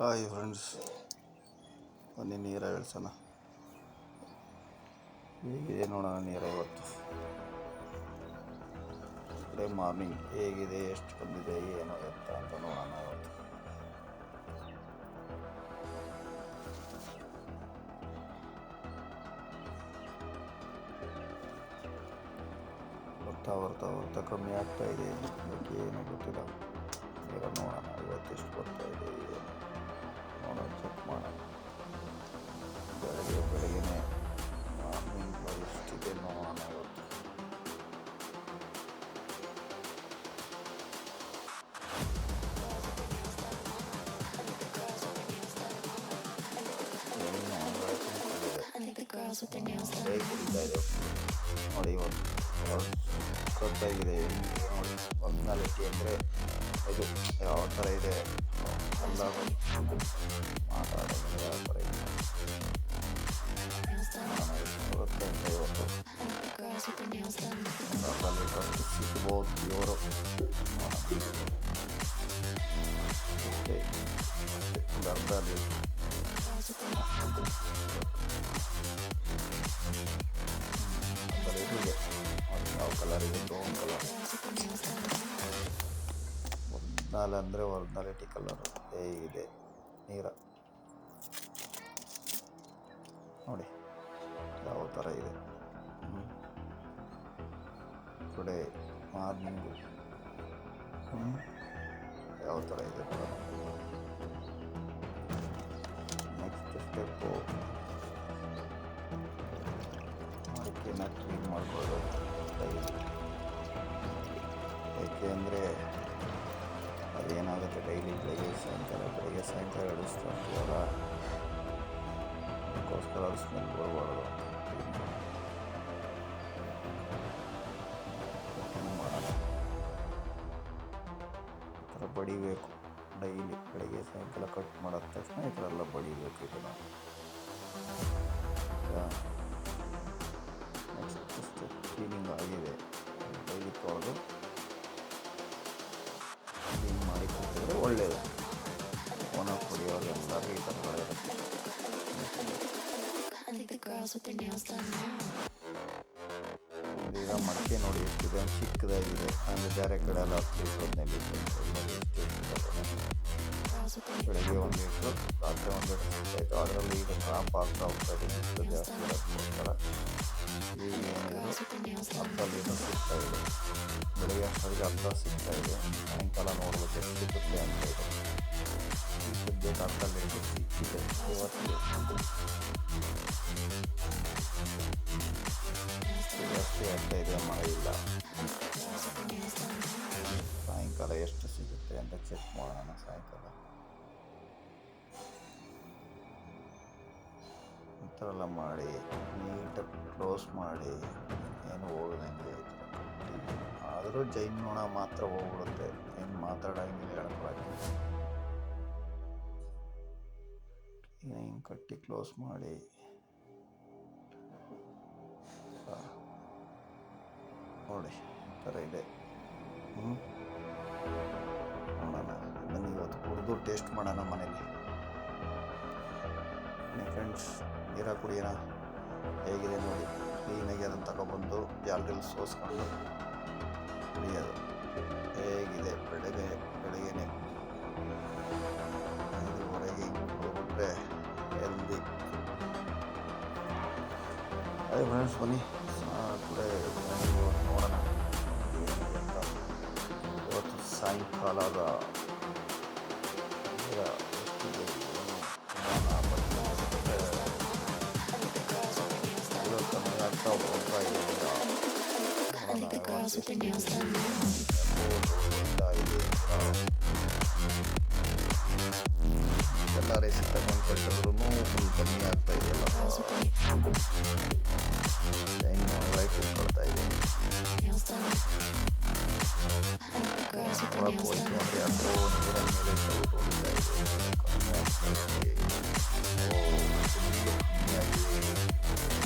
Hi friends ಬನ್ನಿ ನೀರ ಇಳಿಸೋಣ. ಹೇಗಿದೆ ನೋಡೋಣ ನೀರ ಇವತ್ತು? ಡೇ ಮಾರ್ನಿಂಗ್ ಹೇಗಿದೆ, ಎಷ್ಟು ಬಂದಿದೆ, ಏನು ಎತ್ತ ಅಂತ ನೋಡೋಣ ಇವತ್ತು. ಬರ್ತಾ ಬರ್ತಾ ಬರ್ತಾ ಕಮ್ಮಿ ಆಗ್ತಾ ಇದೆ. ಏನು ಗೊತ್ತಿಲ್ಲ. ಈಗ ನೋಡೋಣ, ಇವತ್ತು ಎಷ್ಟು ಬರ್ತಾ ಇದೆ, ಏನು. Girls with their nails done. ನೋಡಿ ಇವತ್ತು ಗೊತ್ತಾಗಿದೆ ನೋಡಿ ಪರ್ಸ್ನಾಲಿಟಿ ಅಂದರೆ ಇದು ಯಾವ ಥರ ಇದೆ ಎಲ್ಲ ಮಾತಾಡೋದು ಯಾವ ಥರ ಇದೆ ಒರಿಜಿನಲ್ ಅಂದರೆ ಒರಿಜಿನಾಲಿಟಿ ಕಲರ್ ಹೇಗಿದೆ ನೀರ. ನೋಡಿ, ಯಾವ ಥರ ಇದೆ. ಟುಡೇ ಮಾರ್ನಿಂಗು ಯಾವ ಥರ ಇದೆ ನೆಕ್ಸ್ಟ್ ಸ್ಟೆಪ್ಪು ಅದಕ್ಕೆನ ಕ್ಲೀನ್ ಮಾಡ್ಕೊಳ್ಳೋದು. ಏಕೆ ಅಂದರೆ ಅದೇನಾಗುತ್ತೆ ಡೈಲಿ ಬೆಳಗ್ಗೆ ಸಾಯಂಕಾಲ ಬೆಳಗ್ಗೆ ಸಾಯಂಕಾಲ ಅಡಿಸ್ತಾ ಇರ್ತೀವಲ್ಲ? ಅದಕ್ಕೋಸ್ಕರ ಅದು ಸ್ಮೆಲ್ ಬರಬಾರ್ದು ಥರ ಬಡಿಬೇಕು. ಡೈಲಿ ಬೆಳಗ್ಗೆ ಸಾಯಂಕಾಲ ಕಟ್ ಮಾಡಿದ ತಕ್ಷಣ ಈ ಥರ ಎಲ್ಲ ಬಡಿಬೇಕು ಇದನ್ನು ನೆಕ್ಸ್ಟ್ ಆಗಿದೆ. ಡೈಲಿ ತೊಳೆದು ಚಿಕ್ಕದಾಗಿದೆ ಅಂದರೆ ಬೇರೆ ಕಡೆ ಎಲ್ಲ ಹತ್ತು ಲೀಟ್ರ್ ಹದಿನೈದು ಲೀಟ್ರ್ ಎಷ್ಟು Girls with their ಬೆಳಗ್ಗೆ ಒಂದು ಲೀಟ್ರು ರಾತ್ರಿ ಒಂದು ಲೀಟ್ರ್ ಸಿಗ್ತಾಯಿತ್ತು ಅದರಲ್ಲಿ ಈಗ ಡ್ರಾಪ್ ಆಗ್ತಾ ಹೋಗ್ತಾ ಇದೆ ಬಿಸಿಲು ಜಾಸ್ತಿ ಇರೋದಕ್ಕೋಸ್ಕರ ಈಗ ಏನಿದ್ರು girls with their nails done. ಅರ್ಧ ಲೀಟರ್ ಸಿಗ್ತಾ ಇದೆ ಬೆಳಗ್ಗೆ ಅಷ್ಟೊತ್ತಿಗೆ ಅರ್ಧ ಸಿಗ್ತಾ ಇದೆ ಸಾಯಂಕಾಲ ನೋಡ್ಬೇಕು ಎಷ್ಟು ಸಿಗುತ್ತೆ ಅಂತ ಇದೆ ಈ ಸದ್ಯಕ್ಕೆ ಅರ್ಧ ಲೀಟರ್ ಸಿಕ್ಕಿದೆ ಇವತ್ತಿಗೆ ಜಾಸ್ತಿ ಆಗ್ತಾ ಮಳೆ ಇಲ್ಲ. ಸಾಯಂಕಾಲ ಎಷ್ಟು ಸಿಗುತ್ತೆ ಅಂತ ಚೆಕ್ ಮಾಡೋಣ ಸಾಯಂಕಾಲ. ಈ ಥರ ಎಲ್ಲ ಮಾಡಿ ನೀಟಾಗಿ ಕ್ಲೋಸ್ ಮಾಡಿ, ಏನು ಹೋಗದಂಗೆ ಆದರೂ ಜೈನ್ ನೋಣ ಮಾತ್ರ ಹೋಗ್ಬಿಡುತ್ತೆ. ಏನು ಮಾತಾಡೋಂಗಿಲ್ಲ ಹೇಳ್ಕೊಳಕ್ಕೆ. ಹಿಂಗೆ ಕಟ್ಟಿ ಕ್ಲೋಸ್ ಮಾಡಿ. ನೋಡಿ, ಈ ಥರ ಇದೆ. ಹ್ಞೂ ನೋಡೋಣ, ಬನ್ನಿ ಇವತ್ತು ಕುಡಿದು ಟೇಸ್ಟ್ ಮಾಡೋಣ ಮನೇಲಿ. ಫ್ರೆಂಡ್ಸ್ ನೀರ ಕುಡಿಯೋಣ? ಹೇಗಿದೆ ನೋಡಿ? ಕ್ಲೀನಾಗಿ ಅದನ್ನು ತಗೊಬಂದು ಜಾಲದಲ್ಲಿ ಸೋಸ್ಕೊಂಡು ಕುಡಿಯೋದು. ಹೇಗಿದೆ ಬೆಳಗ್ಗೆ, ಬೆಳಗ್ಗೆನೆ? ಹೊರಗೆ ಹಿಂಗೆ ಕುಡಿದ್ಬಿಟ್ರೆ ಹೆಲ್ದಿ ಅದೇ ಫ್ರೆಂಡ್ಸ್ ಬನ್ನಿ. The girls with their nails done. ಹೋಗ್ತಾ ಇದೆ ಎಲ್ಲ ರೆಸಿಪಿ ತಗೊಂಡು ಕೊಟ್ಟಿದ್ರು ಫುಲ್ ಕಮ್ಮಿ ಆಗ್ತಾ ಇದೆಯಲ್ಲ ಕಮ್ಮಿ ಆಗಿದೆ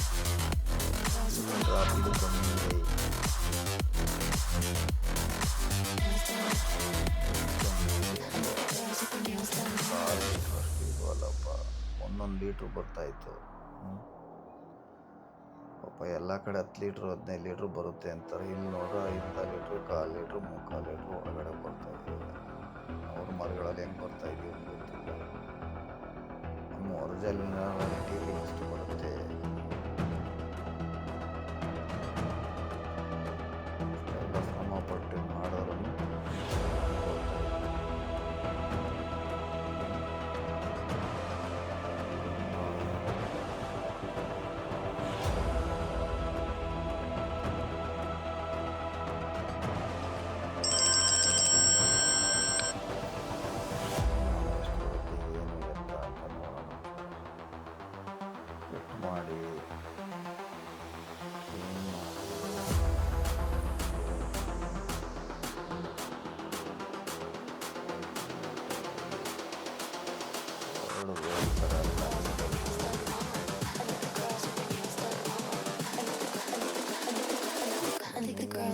Girls with ಡ್ರಾಪ್ ಇದು ಕಮ್ಮಿ ಇದೆ their nails done. ಕಮ್ಮಿ ಇದೆ Girls with their nails done. ಆರು ಲೀಟ್ರ್ ಲೀಟ್ರ್ ಬರ್ತಾಯಿತ್ತು ಎಲ್ಲ ಕಡೆ ಹತ್ತು ಲೀಟ್ರ್, ಹದಿನೈದು ಲೀಟ್ರ್ ಬರುತ್ತೆ ಅಂತಾರೆ. ಇಲ್ಲಿ ನೋಡ್ರೆ ಐದು ಲೀಟ್ರ್, ಕಾಲು ಲೀಟ್ರ್ ಮುಕ್ಕಾಲು ಲೀಟ್ರ್ ಒಳಗಡೆ ಬರ್ತಾ ಇದೆ. ಅವ್ರ ಮರಗಳಲ್ಲಿ ಹೆಂಗೆ ಬರ್ತಾ ಇದೆಯೋ ಗೊತ್ತಿಲ್ಲ. ನಮ್ಮ ಒರಿಜಿನಲ್ ಎಷ್ಟು ಬರುತ್ತೆ.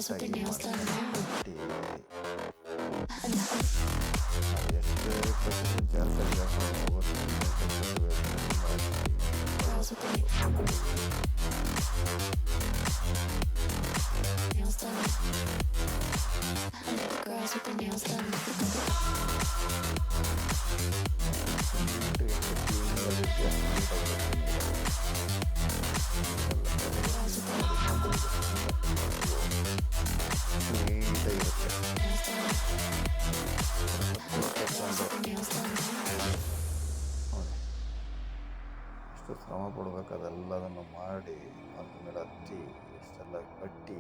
girls with their nails done. Girls with nails done. Nails done. ಎಷ್ಟು ಶ್ರಮ ಪಡ್ಬೇಕು ಅದೆಲ್ಲದನ್ನು ಮಾಡಿ ಅದ್ರ ಮೇಲೆ ಹತ್ತಿ ಇಷ್ಟೆಲ್ಲ ಕಟ್ಟಿ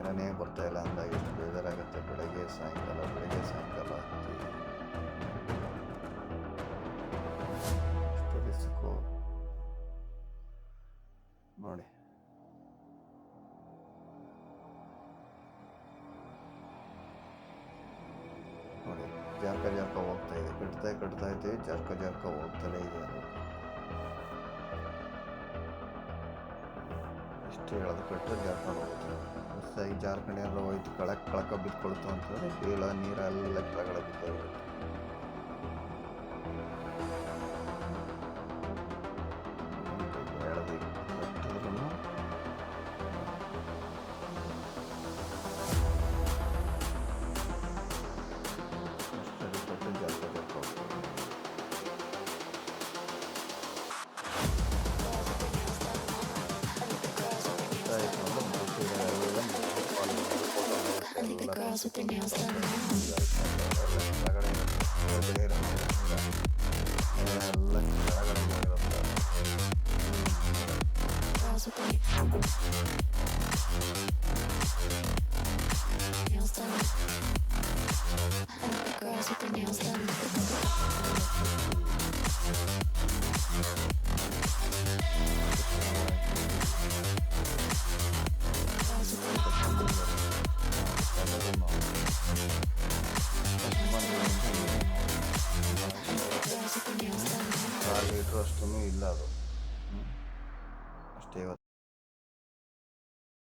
ಏನೇ ಬರ್ತಾಯಿಲ್ಲ ಅಂದಾಗ ಎಷ್ಟು ಬೇಜಾರಾಗುತ್ತೆ. ಬೆಳಗ್ಗೆ ಸಾಯಂಕಾಲ ಬೆಳಗ್ಗೆ ಸಾಯಂಕಾಲ ಹತ್ತಿ. ಕಟ್ತಾ ಕಟ್ತಾ ಜರ್ಕ ಜಾರ್ಕ ಹೋಗ್ತಾನೆ ಹೋಗ್ತಲೇ ಇದೆ ಅದು ಎಷ್ಟು ಹೇಳೋದು ಕಟ್ಟರೆ ಜಾರ್ಕೊಂಡು ಹೋಗುತ್ತೆ ಹೊಸದಾಗಿ ಜಾರ್ಕೊಂಡು ಎಲ್ಲ ಹೋಯ್ತು, ಕಳಕ್ ಕಳಕ ಬಿದ್ಕೊಳ್ತು ಅಂತಂದರೆ ಬೀಳ ನೀರೆಲ್ಲ ಕೆಳಗಡೆ ಬಿದ್ದೋಗಿರುತ್ತೆ ನೀರ ಎಲ್ಲ ಕೆಳಗಡೆ ಹೋಗಿರುತ್ತೆ Girls with their nails done. I think the girls with their nails done.